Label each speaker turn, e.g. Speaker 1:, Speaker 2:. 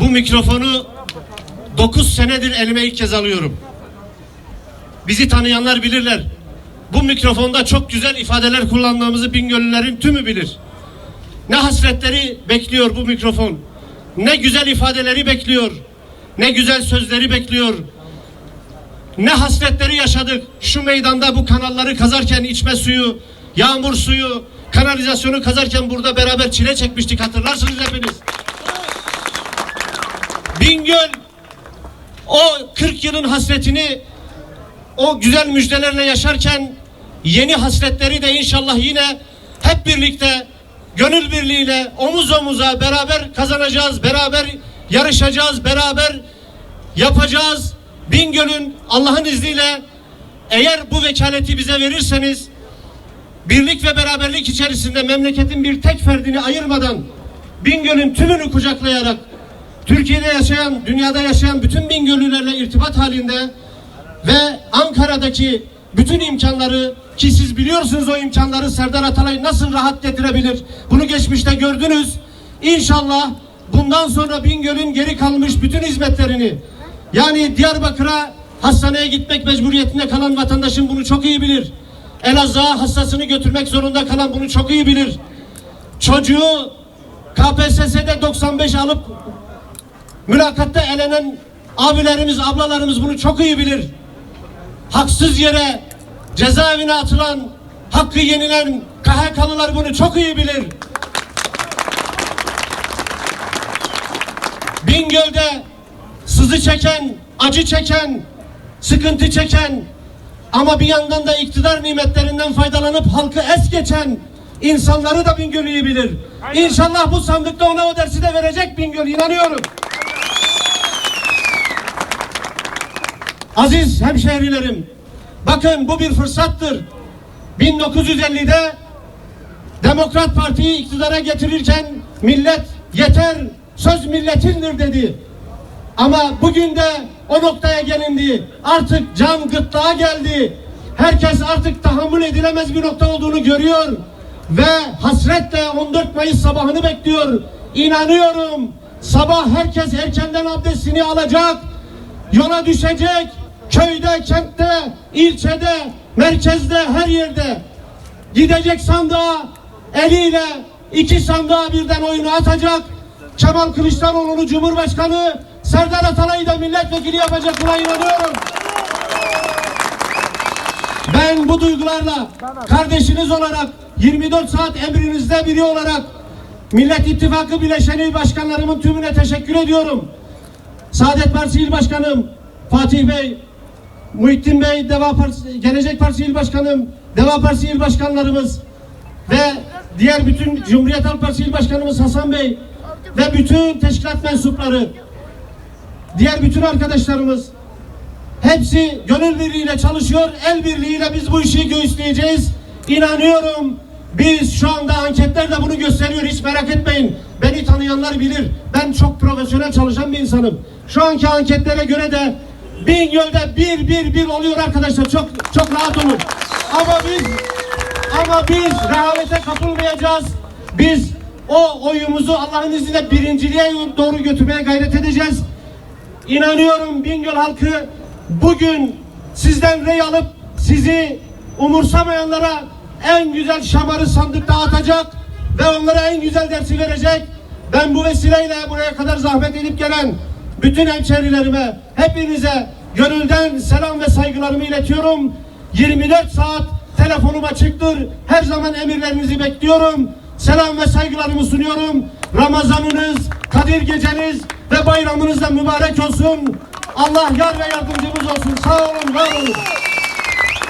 Speaker 1: Bu mikrofonu 9 senedir elime ilk kez alıyorum. Bizi tanıyanlar bilirler. Bu mikrofonda çok güzel ifadeler kullandığımızı Bingöllülerin tümü bilir. Ne hasretleri bekliyor bu mikrofon. Ne güzel ifadeleri bekliyor. Ne güzel sözleri bekliyor. Ne hasretleri yaşadık. Şu meydanda bu kanalları kazarken içme suyu, yağmur suyu, kanalizasyonu kazarken burada beraber çile çekmiştik hatırlarsınız hepiniz. Bingöl o 40 yılın hasretini o güzel müjdelerle yaşarken yeni hasretleri de inşallah yine hep birlikte gönül birliğiyle omuz omuza beraber kazanacağız, beraber yarışacağız, beraber yapacağız. Bingöl'ün Allah'ın izniyle eğer bu vekaleti bize verirseniz birlik ve beraberlik içerisinde memleketin bir tek ferdini ayırmadan Bingöl'ün tümünü kucaklayarak Türkiye'de yaşayan, dünyada yaşayan bütün Bingöllülerle irtibat halinde ve Ankara'daki bütün imkanları ki siz biliyorsunuz o imkanları Serdar Atalay nasıl rahat getirebilir. Bunu geçmişte gördünüz. İnşallah bundan sonra Bingöl'ün geri kalmış bütün hizmetlerini yani Diyarbakır'a hastaneye gitmek mecburiyetinde kalan vatandaşın bunu çok iyi bilir. Elazığ'a hastasını götürmek zorunda kalan bunu çok iyi bilir. Çocuğu KPSS'de 95 alıp mülakatta elenen abilerimiz, ablalarımız bunu çok iyi bilir. Haksız yere cezaevine atılan, hakkı yenilen KHK'lılar bunu çok iyi bilir. Bingöl'de sızı çeken, acı çeken, sıkıntı çeken ama bir yandan da iktidar nimetlerinden faydalanıp halkı es geçen insanları da Bingöl iyi bilir. İnşallah bu sandıkta ona o dersi de verecek Bingöl inanıyorum. Aziz hemşehrilerim, bakın bu bir fırsattır. 1950'de Demokrat Parti'yi iktidara getirirken millet yeter söz milletindir dedi. Ama bugün de o noktaya gelindi. Artık can gırtlağa geldi. Herkes artık tahammül edilemez bir nokta olduğunu görüyor. Ve hasretle 14 Mayıs sabahını bekliyor. İnanıyorum sabah herkes erkenden abdestini alacak. Yola düşecek. Köyde, kentte, ilçede, merkezde, her yerde. Gidecek sandığa eliyle iki sandığa birden oyunu atacak. Kemal Kılıçdaroğlu'nu Cumhurbaşkanı, Serdar Atalay'ı da milletvekili yapacak buna inanıyorum. Ben bu duygularla kardeşiniz olarak 24 saat emrinizde biri olarak Millet İttifakı Bileşeni Başkanlarımın tümüne teşekkür ediyorum. Saadet Partisi İl Başkanım Fatih Bey, Muhittin Bey, Deva Partisi, Gelecek Partisi İl Başkanım, Deva Partisi İl Başkanlarımız ve diğer bütün Cumhuriyet Halk Partisi İl Başkanımız Hasan Bey ve bütün teşkilat mensupları, diğer bütün arkadaşlarımız hepsi gönül birliğiyle çalışıyor. El birliğiyle biz bu işi göğüsleyeceğiz. İnanıyorum biz şu anda anketler de bunu gösteriyor. Hiç merak etmeyin. Beni tanıyanlar bilir. Ben çok profesyonel çalışan bir insanım. Şu anki anketlere göre de Bingöl'de bir bir bir oluyor arkadaşlar. Çok çok rahat olun. Ama biz ama biz rehavete kapılmayacağız. Biz o oyumuzu Allah'ın izniyle birinciliğe doğru götürmeye gayret edeceğiz. İnanıyorum Bingöl halkı bugün sizden rey alıp sizi umursamayanlara en güzel şamarı sandıkta atacak ve onlara en güzel dersi verecek. Ben bu vesileyle buraya kadar zahmet edip gelen bütün hemşerilerime, hepinize gönülden selam ve saygılarımı iletiyorum. 24 saat telefonum açıktır. Her zaman emirlerinizi bekliyorum. Selam ve saygılarımı sunuyorum. Ramazanınız, Kadir geceniz ve bayramınız da mübarek olsun. Allah yar ve yardımcımız olsun. Sağ olun, var olun.